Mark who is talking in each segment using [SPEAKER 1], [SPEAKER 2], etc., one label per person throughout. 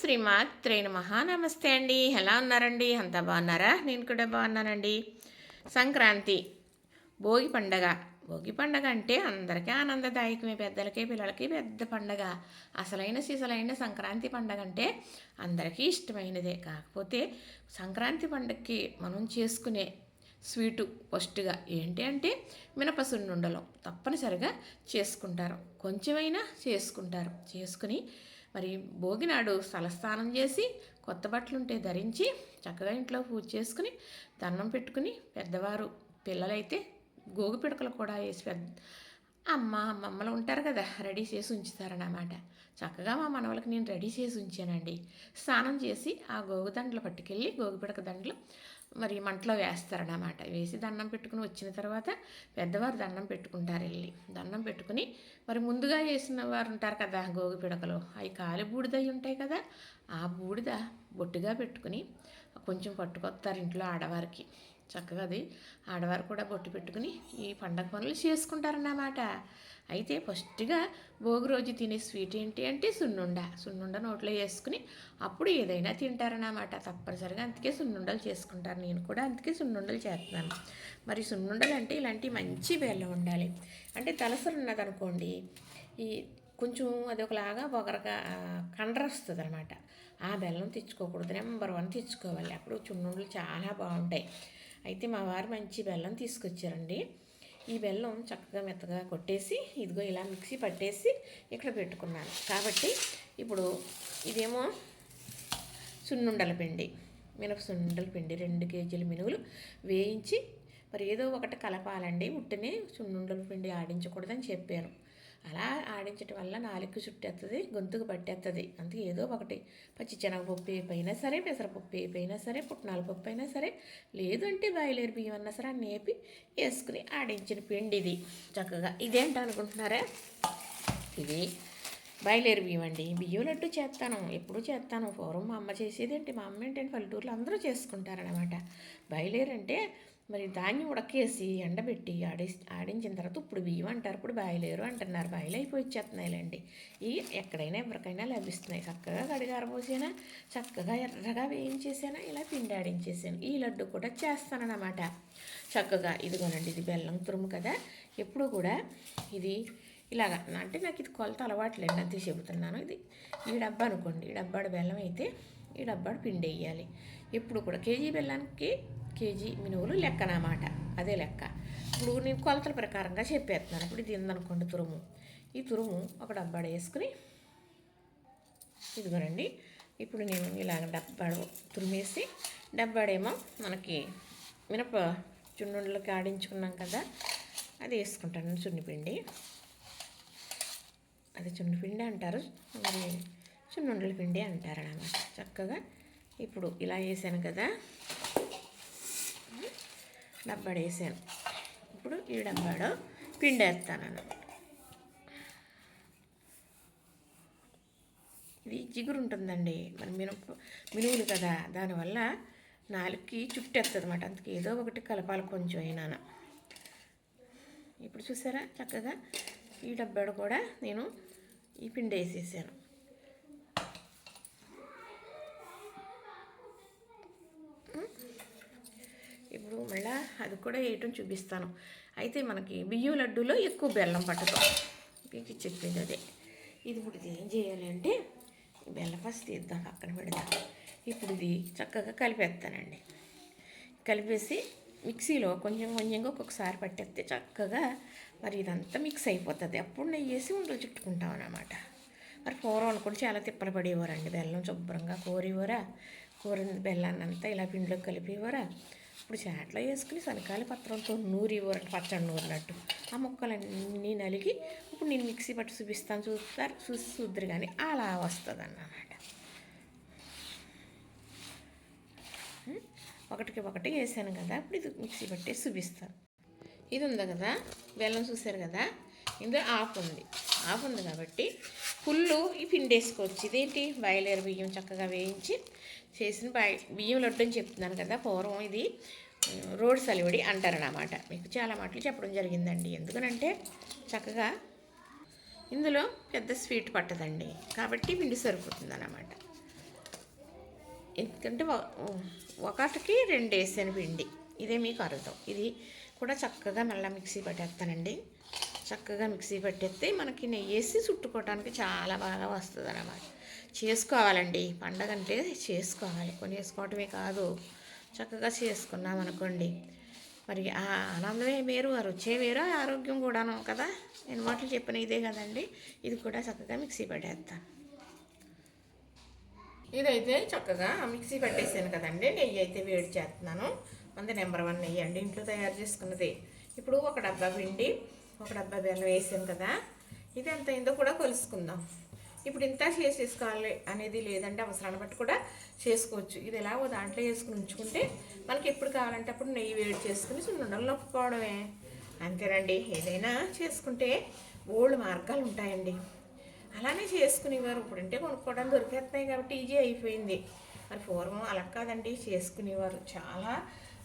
[SPEAKER 1] శ్రీమాత్రే మహా నమస్తే అండి. ఎలా ఉన్నారండి? అంతా బాగున్నారా? నేను కూడా బాగున్నానండి. సంక్రాంతి భోగి పండగ. భోగి పండగ అంటే అందరికీ ఆనందదాయకమే పెద్దలకి పిల్లలకి పెద్ద పండగ. అసలైన సిసలైన సంక్రాంతి పండగ అంటే అందరికీ ఇష్టమైనదే. కాకపోతే సంక్రాంతి పండగకి మనం చేసుకునే స్వీటు ఫస్ట్గా ఏంటి అంటే మినపసున్నుండలం. తప్పనిసరిగా చేసుకుంటారు. కొంచెమైనా చేసుకుంటారు. చేసుకుని మరి భోగినాడు తలస్నానం చేసి కొత్త బట్టలు ఉంటే ధరించి చక్కగా ఇంట్లో పూజ చేసుకుని దండం పెట్టుకుని పెద్దవారు పిల్లలైతే గోగు పిడకలు కూడా వేసి పెద్ద అమ్మ మమ్మలు ఉంటారు కదా రెడీ చేసి ఉంచుతారన్నమాట. చక్కగా మా మనవలకి నేను రెడీ చేసి ఉంచానండి. స్నానం చేసి ఆ గోగు దండలు పట్టుకెళ్ళి గోగు పిడక దండలు మరి మంటలో వేస్తారన్నమాట. వేసి దండం పెట్టుకుని వచ్చిన తర్వాత పెద్దవారు దండం పెట్టుకుంటారు వెళ్ళి. దండం పెట్టుకుని మరి ముందుగా వేసిన వారు ఉంటారు కదా గోగు పిడకలు. అవి కాలి బూడిదవి ఉంటాయి కదా ఆ బూడిద బొట్టుగా పెట్టుకుని కొంచెం పట్టుకొస్తారు ఇంట్లో ఆడవారికి. చక్కగా అది ఆడవారు కూడా బొట్టు పెట్టుకుని ఈ పండగ పనులు చేసుకుంటారన్నమాట. అయితే ఫస్ట్గా భోగి రోజు తినే స్వీట్ ఏంటి అంటే సున్నుండ. సున్నుండ నోట్లో వేసుకుని అప్పుడు ఏదైనా తింటారన్నమాట. తప్పనిసరిగా అందుకే సున్నుండలు చేసుకుంటారు. నేను కూడా అందుకే సున్నుండలు చేస్తున్నాను. మరి సున్నుండలు అంటే ఇలాంటి మంచి బెల్లం ఉండాలి. అంటే తలసరి ఉన్నదనుకోండి ఈ కొంచెం అది ఒకలాగా పొగరగా కండ్ర వస్తుంది అనమాట ఆ బెల్లం తెచ్చుకోకూడదు. నెంబర్ వన్ తెచ్చుకోవాలి. అప్పుడు చున్నుండలు చాలా బాగుంటాయి. అయితే మా వారు మంచి బెల్లం తీసుకొచ్చారండి. ఈ బెల్లం చక్కగా మెత్తగా కొట్టేసి ఇదిగో ఇలా మిక్సీ పట్టేసి ఇక్కడ పెట్టుకున్నాను. కాబట్టి ఇప్పుడు ఇదేమో సున్నుండల పిండి మినప సున్నుండల పిండి రెండు కేజీల మినుగులు వేయించి మరి ఏదో ఒకటి కలపాలండి. ఉట్టిని సున్నుండల పిండి ఆడించకూడదని చెప్పాను. అలా ఆడించడం వల్ల నాలుగు చుట్టేస్తుంది గొంతుకు పట్టేస్తుంది అందుకే ఏదో ఒకటి. పచ్చి శనగపప్పు అయిపోయినా సరే పెసరపప్పు అయిపోయినా సరే పుట్నాల పప్పు అయినా సరే లేదంటే అంటే బాయిలేరు బియ్యం అన్నా సరే అన్ని వేపి వేసుకుని ఆడించిన పిండి ఇది. చక్కగా ఇదేంటి అనుకుంటున్నారా? ఇది బయలేరు బియ్యం అండి. బియ్యం లడ్డు చేస్తాను ఎప్పుడు చేస్తాను పూర్వం మా అమ్మ చేసేది ఏంటి? మా అమ్మ ఏంటంటే పల్లెటూరులో అందరూ చేసుకుంటారనమాట బయలేరు అంటే మరి ధాన్యం ఉడకేసి ఎండబెట్టి ఆడే ఆడించిన తర్వాత ఇప్పుడు బియ్యం అంటారు ఇప్పుడు బాయలేరు అంటున్నారు. బాయిలు అయిపోయి వచ్చేస్తున్నాయిలేండి. ఈ ఎక్కడైనా ఎవరికైనా లభిస్తున్నాయి. చక్కగా కడిగారపోసేనా చక్కగా ఎర్రగా వేయించేసానా ఇలా పిండి ఆడించేసాను. ఈ లడ్డు కూడా చేస్తానన్నమాట. చక్కగా ఇదిగోనండి ఇది బెల్లం తురుము కదా. ఎప్పుడు కూడా ఇది ఇలాగా అంటే నాకు ఇది కొలత అలవాట్లేదు అంతే చెబుతున్నాను. ఇది ఈ డబ్బా అనుకోండి ఈ డబ్బాడు బెల్లం అయితే ఈ డబ్బాడు పిండి వేయాలి. ఎప్పుడు కూడా కేజీ బెల్లానికి కేజీ మినువులు లెక్కనమాట. అదే లెక్క. ఇప్పుడు నేను కొలతల ప్రకారంగా చెప్పేస్తున్నాను. ఇప్పుడు ఇది ఉందనుకోండి తురుము. ఈ తురుము ఒక డబ్బాడ వేసుకుని ఇదిగోనండి. ఇప్పుడు నేను ఇలాగ డబ్బాడు తురిమేసి డబ్బాడేమో మనకి మినప చున్నుండలకి ఆడించుకున్నాం కదా అది వేసుకుంటాను చున్నిపిండి. అది చున్నిపిండి అంటారు. మరి చున్నుండల పిండి అంటారు అన్నమాట చక్కగా ఇప్పుడు ఇలా వేసాను కదా. డబ్బడేసాను ఇప్పుడు ఈ డబ్బాడు పిండేస్తాను అన్నమాట ఇది జిగురు ఉంటుందండి మన మినప మినువులు కదా దానివల్ల నాలుగుకి చుట్టేస్తుంది అనమాట అందుకే ఏదో ఒకటి కలపాలి కొంచెం అయినా ఇప్పుడు చూసారా? చక్కగా ఈ డబ్బాడు కూడా నేను ఈ పిండి వేసేసాను ఇప్పుడు మళ్ళీ అది కూడా వేయటం చూపిస్తాను. అయితే మనకి బియ్యం లడ్డూలో ఎక్కువ బెల్లం పట్టదు. మీకు చెప్పింది అదే. ఇది ఇప్పుడు ఇది ఏం చేయాలి అంటే బెల్లం ఫస్ట్ తీద్దాం పక్కన పెడదాం. ఇప్పుడు ఇది చక్కగా కలిపేస్తానండి. కలిపేసి మిక్సీలో కొంచెం కొంచెంగా ఒక్కొక్కసారి పట్టేస్తే చక్కగా మరి ఇదంతా మిక్స్ అయిపోతుంది. అప్పుడు నెయ్యి వేసి ఉండలు చుట్టుకుంటాం అనమాట మరి పూర్వం కూడా చాలా తిప్పలు పడేవారండి. బెల్లం శుభ్రంగా కోరేవారా? కూర బెల్లాన్ని అంతా ఇలా పిండిలోకి కలిపేవారా? ఇప్పుడు చాట్లో వేసుకుని శనకాల పత్రంతో నూరివ్వరండి పచ్చడి నూరినట్టు. ఆ ముక్కలన్నీ నలిగి ఇప్పుడు నేను మిక్సీ పట్టి చూపిస్తాను చూస్తారు చూసి చూద్దరు కానీ అలా వస్తుంది అన్నమాట ఒకటికి ఒకటి వేసాను కదా ఇప్పుడు ఇది మిక్సీ పట్టి చూపిస్తాను. ఇది ఉంది కదా బెల్లం చూసారు కదా ఇందులో ఆఫ్ ఉంది. ఆఫ్ ఉంది కాబట్టి ఫుల్లు ఈ పిండి వేసుకోవచ్చు ఇదేంటి? బయలేరు బియ్యం చక్కగా వేయించి చేసిన బియ్యం లడ్డు అని చెప్తున్నాను కదా పూర్వం ఇది రోడ్ సలివిడి అంటారనమాట మీకు చాలా మాటలు చెప్పడం జరిగిందండి. ఎందుకనంటే చక్కగా ఇందులో పెద్ద స్వీట్ పట్టదండి. కాబట్టి పిండి సరిపోతుంది అన్నమాట ఎందుకంటే ఒకటికి రెండు వేసాను పిండి. ఇదే మీకు అర్థం. ఇది కూడా చక్కగా మళ్ళీ మిక్సీ పట్టేస్తానండి. చక్కగా మిక్సీ పట్టేస్తే మనకి నెయ్యి వేసి చుట్టుకోవడానికి చాలా బాగా వస్తుంది అన్నమాట చేసుకోవాలండి. పండగ అంటే చేసుకోవాలి కొనేసుకోవటమే కాదు. చక్కగా చేసుకున్నాం అనుకోండి. మరి ఆ ఆనందమే వేరు ఆ రుచే వేరు ఆరోగ్యం కూడాను కదా? నేను మాటలు చెప్పిన ఇదే కదండి. ఇది కూడా చక్కగా మిక్సీ పట్టేస్తాను ఇదైతే చక్కగా మిక్సీ పట్టేసాను కదండి. నెయ్యి అయితే వేడి చేస్తున్నాను. మంది నెంబర్ వన్ నెయ్యి అండి ఇంట్లో తయారు చేసుకున్నది. ఇప్పుడు ఒక డబ్బా పిండి ఒక డబ్బా బెల్లం వేసాను కదా? ఇది ఎంత అయిందో కూడా కొలుసుకుందాం. ఇప్పుడు ఇంత చేసేసుకోవాలి అనేది లేదంటే అవసరాన్ని బట్టి కూడా చేసుకోవచ్చు. ఇది ఎలాగో దాంట్లో వేసుకుని ఉంచుకుంటే మనకి ఎప్పుడు కావాలంటే అప్పుడు నెయ్యి వేడి చేసుకుని సున్నుండలు నొప్పుకోవడమే. అంతేనండి. ఏదైనా చేసుకుంటే ఓల్డ్ మార్గాలు ఉంటాయండి. అలానే చేసుకునేవారు. ఇప్పుడంటే కొనుక్కోవడం దొరికేస్తున్నాయి కాబట్టి ఈజీ అయిపోయింది. మరి పూర్వం అలా కాదండి. చేసుకునేవారు. చాలా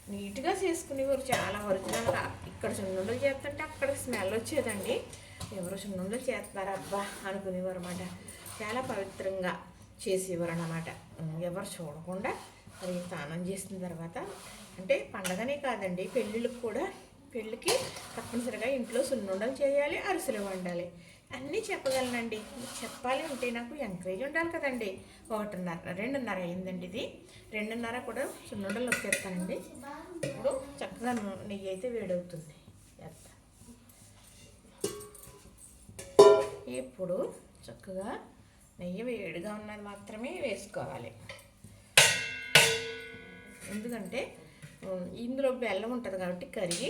[SPEAKER 1] నీట్గా చేసుకునేవారు. చాలా ఒరిజినల్గా. ఇక్కడ సున్నుండలు చేస్తుంటే అక్కడ స్మెల్ వచ్చేదండి. ఎవరు సున్నుండలు చేస్తారా అబ్బా అనుకునేవారు అన్నమాట. చాలా పవిత్రంగా చేసేవారు అన్నమాట. ఎవరు చూడకుండా మరి స్నానం చేసిన తర్వాత అంటే పండగనే కాదండి పెళ్ళిళ్ళకి కూడా పెళ్ళికి తప్పనిసరిగా ఇంట్లో సున్నుండలు చేయాలి అరిసెలు వండాలి. అన్నీ చెప్పగలనండి. చెప్పాలి అంటే నాకు ఎంకరేజ్ ఉండాలి కదండి. ఒకటిన్నర రెండున్నర అయిందండి ఇది. రెండున్నర కూడా సున్నుండలు వచ్చేస్తానండి ఇప్పుడు చక్కగా నెయ్యి అయితే వేడవుతుంది. ఇప్పుడు చక్కగా నెయ్యి వేడిగా ఉన్నది మాత్రమే వేసుకోవాలి. ఎందుకంటే ఇందులో బెల్లం ఉంటుంది కాబట్టి కరిగి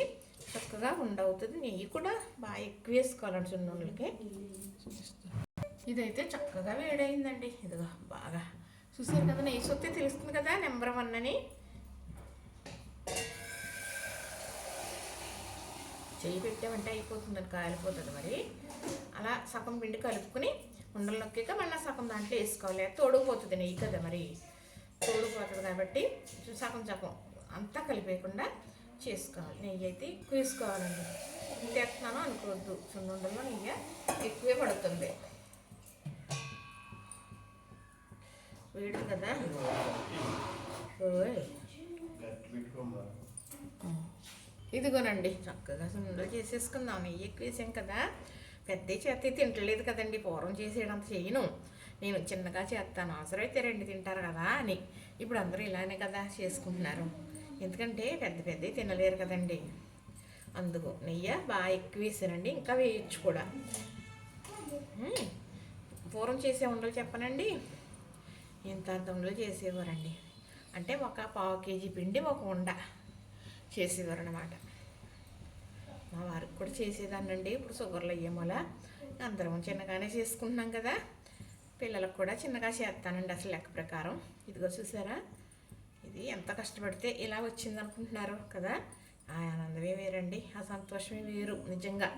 [SPEAKER 1] చక్కగా ఉండవుతుంది. నెయ్యి కూడా బాగా ఎక్కువ వేసుకోవాలండి సున్నుండలకి ఇదైతే చక్కగా వేడైందండి. ఇదిగో బాగా. చూసారు కదా నెయ్యి సొత్తే తెలుస్తుంది కదా నెంబర్ వన్ అని. చెయ్యి పెట్టామంటే అయిపోతుందని కాలిపోతుంది మరి. అలా సగం పిండి కలుపుకుని ఉండలు నొక్కాక మళ్ళీ సగం దాంట్లో వేసుకోవాలి. తోడుకుపోతుంది నెయ్యి కదా మరి. తోడుకుపోతుంది కాబట్టి సగం సగం అంతా కలిపేయకుండా చేసుకోవాలి. నెయ్యి అయితే ఎక్కువ వేసుకోవాలండి. తెస్తున్నాను అనుకోవద్దు. చున్నుండల్లో నెయ్యి ఎక్కువే పడుతుంది. వేడు కదా. ఓయ్. ఇదిగోనండి. చక్కగా సున్నుండలు చేసేసుకుందాం. నెయ్యి ఎక్కువ వేసాం కదా. పెద్ద చేత తింటలేదు కదండి. పూర్వం చేసేయడంత చేయను. నేను చిన్నగా చేస్తాను అవసరమైతే రెండు తింటారు కదా అని. ఇప్పుడు అందరూ ఇలానే కదా చేసుకుంటున్నారు. ఎందుకంటే పెద్ద పెద్ద తినలేరు కదండి. అందుకు నెయ్యి బాగా ఎక్కువ వేసానండి ఇంకా వేయచ్చు కూడా. పూర్వం చేసే ఉండలు చెప్పనండి. ఇంత అంత ఉండలు చేసేవారండి. అంటే ఒక పావు కేజీ పిండి ఒక ఉండ చేసేవారు అనమాట మా వారికి కూడా చేసేదాన్నండి. ఇప్పుడు షుగర్లు అయ్యేమోల అందరం చిన్నగానే చేసుకుంటున్నాం కదా. పిల్లలకు కూడా చిన్నగా చేస్తానండి అసలు లెక్క ప్రకారం. ఇదిగో చూసారా? ఇది ఎంత కష్టపడితే ఇలా వచ్చింది అనుకుంటున్నారు కదా. ఆ ఆనందమే వేరండి. ఆ సంతోషమే వేరు. నిజంగా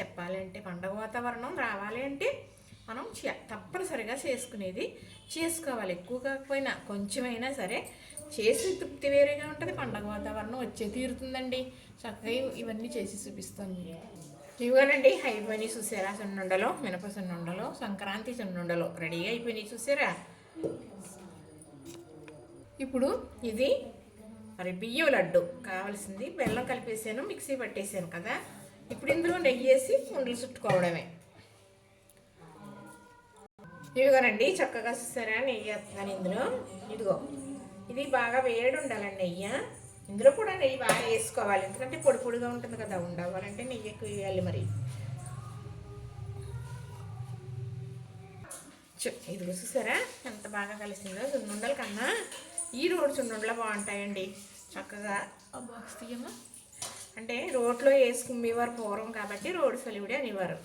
[SPEAKER 1] చెప్పాలంటే పండగ వాతావరణం రావాలి అంటే మనం చే- తప్పనిసరిగా చేసుకునేది చేసుకోవాలి. ఎక్కువ కాకపోయినా కొంచెమైనా సరే చేసి తృప్తి వేరేగా ఉంటుంది పండగ వాతావరణం వచ్చే తీరుతుందండి. చక్కగా ఇవన్నీ చేసి చూపిస్తాను మీకు. ఇవ్వనండి అయిపోయినాయి చూసారా? సున్నుండలో మినప సున్నుండలో సంక్రాంతి సున్నుండలో. రెడీగా అయిపోయినాయి చూసారా? ఇప్పుడు ఇది మరి బియ్యం లడ్డు. కావాల్సింది బెల్లం కలిపేసాను మిక్సీ పట్టేసాను కదా. ఇప్పుడు ఇందులో నెయ్యి వేసి ఉండలు చుట్టుకోవడమే. ఇదిగోనండి చక్కగా చూసారా? నెయ్యి వేస్తాను ఇందులో. ఇదిగో. ఇది బాగా వేడి ఉండాలండి నెయ్యి ఇందులో కూడా నెయ్యి బాగా వేసుకోవాలి. ఎందుకంటే పొడి పొడిగా ఉంటుంది కదా ఉండవాలంటే నెయ్యి ఎక్కువ వేయాలి మరి. చు- ఇదిగో చూసారా? ఎంత బాగా కలిసిందో. సున్నుండల కన్నా ఈ రోడ్ సున్నుండలు బాగుంటాయండి. చక్కగా అబ్బా అంటే రోడ్లో వేసుకునేవారు పూర్వం కాబట్టి రోడ్డు సలివిడి అనేవారు.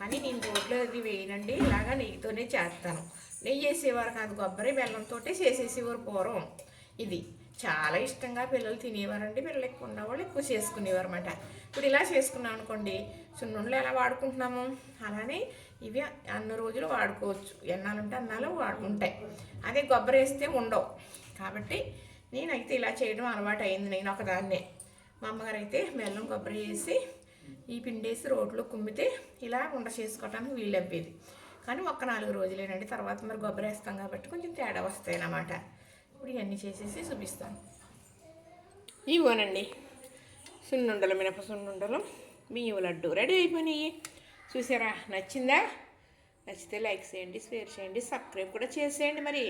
[SPEAKER 1] కానీ నేను రోడ్లో అది వేయనండి ఇలాగా నెయ్యితోనే చేస్తాను. నెయ్యి వేసేవారు కాదు కొబ్బరి బెల్లంతో చేసేసేవారు పూర్వం. ఇది. చాలా ఇష్టంగా పిల్లలు తినేవారండి. పిల్లలు ఎక్కువ ఉన్నవాళ్ళు ఎక్కువ చేసుకునేవారు అనమాట ఇప్పుడు ఇలా చేసుకున్నాం అనుకోండి సున్నుండలు ఎలా వాడుకుంటున్నాము? అలానే ఇవి అన్ని రోజులు వాడుకోవచ్చు. ఎన్నాలుంటే అన్నాలు వాడుకుంటాయి. అదే కొబ్బరి వేస్తే ఉండవు. కాబట్టి నేనైతే ఇలా చేయడం అలవాటు అయింది నేను ఒకదాన్నే. మా అమ్మగారు అయితే బెల్లం కొబ్బరి వేసి ఈ పిండి వేసి రోడ్లో కుమ్మితే ఇలా ఉండ చేసుకోవడానికి వీలు అవ్వేది కానీ ఒక్క నాలుగు రోజులేనండి. తర్వాత మరి కొబ్బరి వేస్తాం కాబట్టి కొంచెం తేడా వస్తాయి అన్నమాట ఇప్పుడు ఇవన్నీ చేసేసి చూపిస్తాను ఇవ్వనండి. సున్నుండలు మినప సున్నుండలు బియ్యం లడ్డు రెడీ అయిపోయినాయి. చూసారా? నచ్చిందా? నచ్చితే లైక్ చేయండి షేర్ చేయండి సబ్స్క్రైబ్ కూడా చేసేయండి మరి.